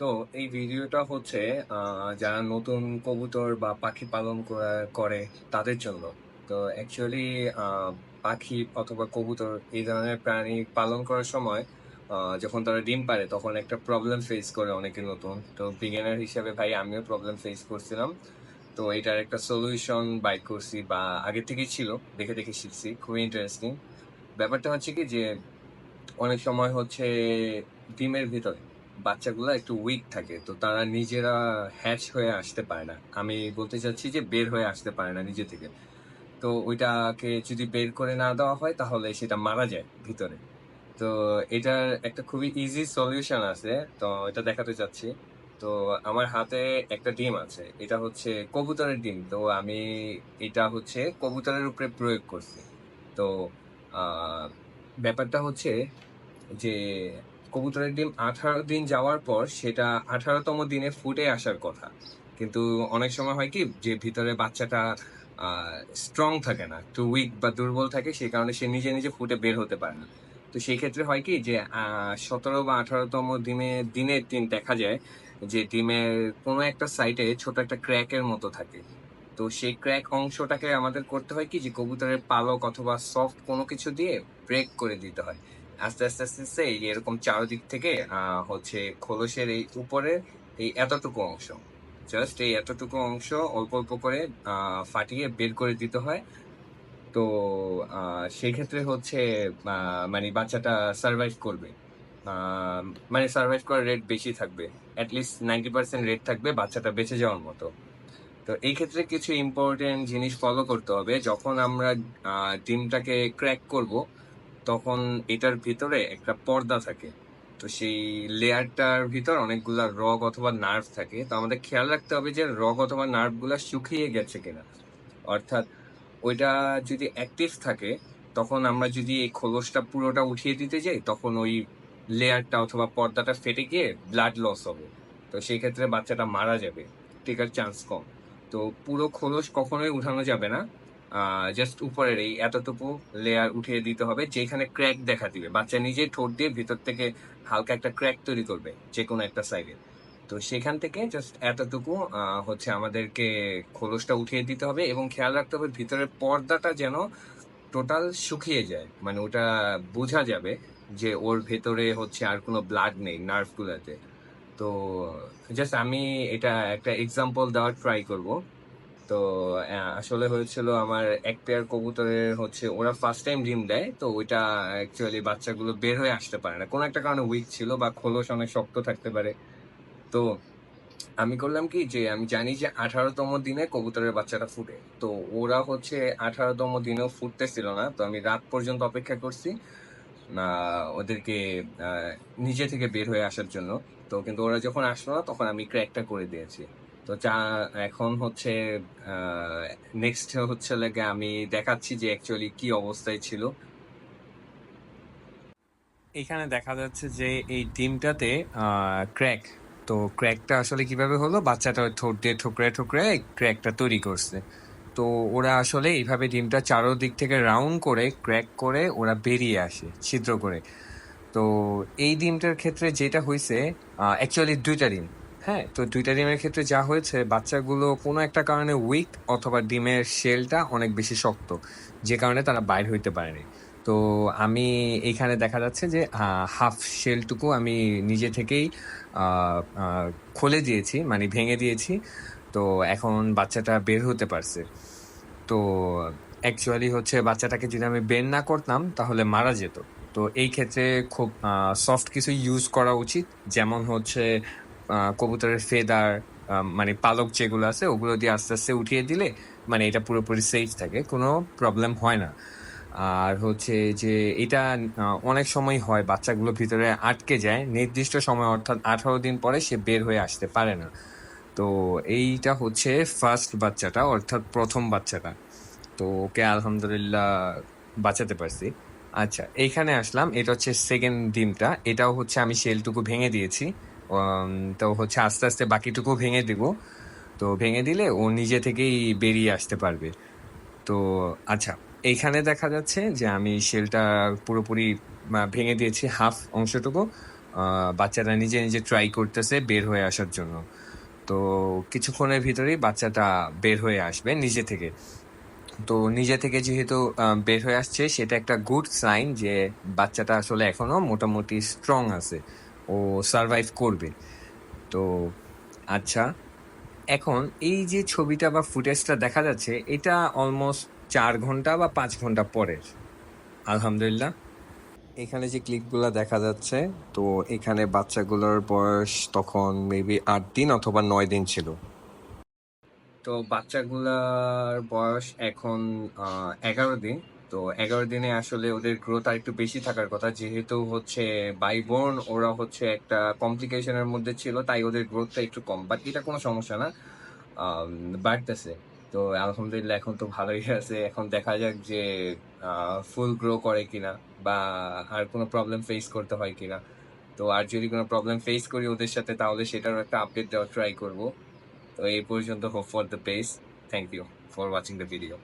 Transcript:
তো এই ভিডিওটা হচ্ছে যারা নতুন কবুতর বা পাখি পালন করে তাদের জন্য। তো অ্যাকচুয়ালি পাখি অথবা কবুতর এই ধরনের প্রাণী পালন করার সময় যখন তারা ডিম পারে, তখন একটা প্রবলেম ফেস করে অনেকে নতুন। তো বিগিনার হিসাবে ভাই, আমিও প্রবলেম ফেস করছিলাম। তো এটার একটা সলিউশন বাই করছি বা আগে থেকেই ছিল, দেখে দেখে শিখছি, খুবই ইন্টারেস্টিং ব্যাপারটা হচ্ছে কি যে, অনেক সময় হচ্ছে ডিমের ভিতরে বাচ্চাগুলো একটু উইক থাকে, তো তারা নিজেরা হ্যাচ হয়ে আসতে পারে না। আমি বলতে চাচ্ছি যে বের হয়ে আসতে পারে না নিজে থেকে। তো ওইটাকে যদি বের করে না দেওয়া হয়, তাহলে সেটা মারা যায় ভিতরে। তো এটার একটা খুবই ইজি সলিউশন আছে, তো এটা দেখাতে চাচ্ছি। তো আমার হাতে একটা ডিম আছে, এটা হচ্ছে কবুতরের ডিম। তো আমি এটা হচ্ছে কবুতরের উপরে প্রয়োগ করছি। তো ব্যাপারটা হচ্ছে যে কবুতরের ডিম আঠারো দিন যাওয়ার পর সেটা আঠারোতম দিনে ফুটে আসার কথা। কিন্তু অনেক সময় হয় কি, যে ভিতরে বাচ্চাটা স্ট্রং থাকে না, একটু উইক বা দুর্বল থাকে, সেই কারণে সে নিজে নিজে ফুটে বের হতে পারে না। তো সেই ক্ষেত্রে হয় কি, যে সতেরো বা আঠারোতম দিনে দিনের দিন দেখা যায় যে, ডিমের কোনো একটা সাইডে ছোট একটা ক্র্যাকের মতো থাকে। তো সেই ক্র্যাক অংশটাকে আমাদের করতে হয় কি, যে কবুতরের পালক অথবা সফট কোনো কিছু দিয়ে ব্রেক করে দিতে হয়। আস্তে আস্তে আস্তে আস্তে এই এরকম চারদিক থেকে হচ্ছে খোলসের এই উপরে এই এতটুকু অংশ। জাস্ট এই এতটুকু অংশ অল্প অল্প করে ফাটিয়ে বের করে দিতে হয়। তো সেই ক্ষেত্রে হচ্ছে মানে বাচ্চাটা সার্ভাইভ করবে। মানে সার্ভাইভ করার রেট বেশি থাকবে। অ্যাটলিস্ট নাইনটি পার্সেন্ট রেট থাকবে বাচ্চাটা বেঁচে যাওয়ার মতো। তো এই ক্ষেত্রে কিছু ইম্পর্টেন্ট জিনিস ফলো করতে হবে। যখন আমরা ডিমটাকে ক্র্যাক করব তখন এটার ভিতরে একটা পর্দা থাকে। তো সেই লেয়ারটার ভিতর অনেকগুলা রগ অথবা নার্ভ থাকে। তো আমাদের খেয়াল রাখতে হবে যে রগ অথবা নার্ভগুলা শুকিয়ে গেছে কিনা। অর্থাৎ ওইটা যদি অ্যাক্টিভ থাকে, তখন আমরা যদি এই খোলসটা পুরোটা উঠিয়ে দিতে যাই, তখন ওই লেয়ারটা অথবা পর্দাটা ফেটে গিয়ে ব্লাড লস হবে। তো সেই ক্ষেত্রে বাচ্চাটা মারা যাবে। টেকার চান্স কম। তো পুরো খোলস কখনোই উঠানো যাবে না। জাস্ট উপরের এই এতটুকু লেয়ার উঠিয়ে দিতে হবে, যেখানে ক্র্যাক দেখা দিবে। বাচ্চা নিজে ঠোঁট দিয়ে ভিতর থেকে হালকা একটা ক্র্যাক তৈরি করবে যে কোনো একটা সাইডে তো সেখান থেকে জাস্ট এতটুকু হচ্ছে আমাদেরকে খোলসটা উঠিয়ে দিতে হবে এবং খেয়াল রাখতে হবে ভিতরের পর্দাটা যেন টোটাল শুকিয়ে যায়। মানে ওটা বোঝা যাবে যে ওর ভেতরে হচ্ছে আর কোনো ব্লাড নেই নার্ভগুলোতে তো জাস্ট আমি এটা একটা এক্সাম্পল দেওয়ার ট্রাই করব। তো আসলে হয়েছিল আমার এক পেয়ার কবুতরের হচ্ছে ওরা ফার্স্ট টাইম ডিম দেয়, তো ওইটা অ্যাকচুয়ালি বাচ্চাগুলো বের হয়ে আসতে পারে না। কোনো একটা কারণে উইক ছিল বা খোলস অনেক শক্ত থাকতে পারে। তো আমি করলাম কি যে, আমি জানি যে আঠারোতম দিনে কবুতরের বাচ্চাটা ফুটে। তো ওরা হচ্ছে আঠারোতম দিনেও ফুটতেছিল না, তো আমি রাত পর্যন্ত অপেক্ষা করছি ওদেরকে নিজে থেকে বের হয়ে আসার জন্য। তো কিন্তু ওরা যখন আসলো না, তখন আমি ক্র্যাকটা করে দিয়েছি। তো চা এখন হচ্ছে নেক্সট হচ্ছে লাগে আমি দেখাচ্ছি যে অ্যাকচুয়ালি কি অবস্থায় ছিল। এখানে দেখা যাচ্ছে যে এই ডিমটাতে ক্র্যাক তো ক্র্যাকটা আসলে কীভাবে হলো? বাচ্চাটা ঠোঁট দিয়ে ঠোকরে ঠোকরে ক্র্যাকটা তৈরি করছে। তো ওরা আসলে এইভাবে ডিমটা চারোদিক থেকে রাউন্ড করে ক্র্যাক করে ওরা বেরিয়ে আসে, ছিদ্র করে। তো এই ডিমটার ক্ষেত্রে যেটা হয়েছে অ্যাকচুয়ালি দুইটা ডিম। হ্যাঁ তো দুইটা ডিমের ক্ষেত্রে যা হয়েছে, বাচ্চাগুলো কোনো একটা কারণে উইক অথবা ডিমের শেলটা অনেক বেশি শক্ত, যে কারণে তারা বাইর হইতে পারেনি। তো আমি এইখানে দেখা যাচ্ছে যে হাফ শেলটুকু আমি নিজে থেকেই খুলে দিয়েছি মানে ভেঙে দিয়েছি, তো এখন বাচ্চাটা বের হতে পারছে। তো অ্যাকচুয়ালি হচ্ছে বাচ্চাটাকে যদি আমি বের না করতাম, তাহলে মারা যেত। তো এই ক্ষেত্রে খুব সফট কিছু ইউজ করা উচিত, যেমন হচ্ছে কবুতরের ফেদার মানে পালক যেগুলো আছে, ওগুলো দিয়ে আস্তে আস্তে উঠিয়ে দিলে মানে এটা পুরোপুরি সেফ থাকে, কোনো প্রবলেম হয় না। আর হচ্ছে যে এটা অনেক সময় হয় বাচ্চাগুলো ভিতরে আটকে যায়, নির্দিষ্ট সময় অর্থাৎ আঠারো দিন পরে সে বের হয়ে আসতে পারে না। তো এইটা হচ্ছে ফার্স্ট বাচ্চাটা, অর্থাৎ প্রথম বাচ্চাটা। তো ওকে আলহামদুলিল্লাহ বাঁচাতে পারছি। আচ্ছা এইখানে আসলাম, এটা হচ্ছে সেকেন্ড ডিমটা, এটাও হচ্ছে আমি শেলটুকু ভেঙে দিয়েছি। তো হচ্ছে আস্তে আস্তে বাকিটুকু ভেঙে দিব। তো ভেঙে দিলে ও নিজে থেকেই বেরিয়ে আসতে পারবে। তো আচ্ছা এইখানে দেখা যাচ্ছে যে আমি শেলটা পুরোপুরি ভেঙে দিয়েছি হাফ অংশটুকু। বাচ্চাটা নিজে নিজে ট্রাই করতেছে বের হয়ে আসার জন্য। তো কিছুক্ষণের ভিতরেই বাচ্চাটা বের হয়ে আসবে নিজে থেকে। তো নিজে থেকে যেহেতু বের হয়ে আসছে, সেটা একটা গুড সাইন যে বাচ্চাটা আসলে এখনও মোটামুটি স্ট্রং আছে। ও সারভাইভ করবে। তো আচ্ছা এখন এই যে ছবিটা বা ফুটেজটা দেখা যাচ্ছে, এটা অলমোস্ট চার ঘণ্টা বা পাঁচ ঘণ্টা পরের। আলহামদুলিল্লাহ। এখানে যে ক্লিপগুলো দেখা যাচ্ছে, তো এখানে বাচ্চাগুলোর বয়স তখন মেবি আট দিন অথবা নয় দিন ছিল। তো বাচ্চাগুলার বয়স এখন এগারো দিন। তো এগারো দিনে আসলে ওদের গ্রোথ আর একটু বেশি থাকার কথা। যেহেতু হচ্ছে বাই বোন ওরা হচ্ছে একটা কমপ্লিকেশনের মধ্যে ছিল, তাই ওদের গ্রোথটা একটু কম। বাট এটা কোনো সমস্যা না বাড়তেছে। তো আলহামদুলিল্লাহ এখন তো ভালোই আছে। এখন দেখা যাক যে ফুল গ্রো করে কিনা বা আর কোনো প্রবলেম ফেস করতে হয় কিনা। তো আর যদি কোনো প্রবলেম ফেস করি ওদের সাথে, তাহলে সেটারও একটা আপডেট দেওয়ার ট্রাই করব। তো এই পর্যন্ত hope for the best thank you for watching the video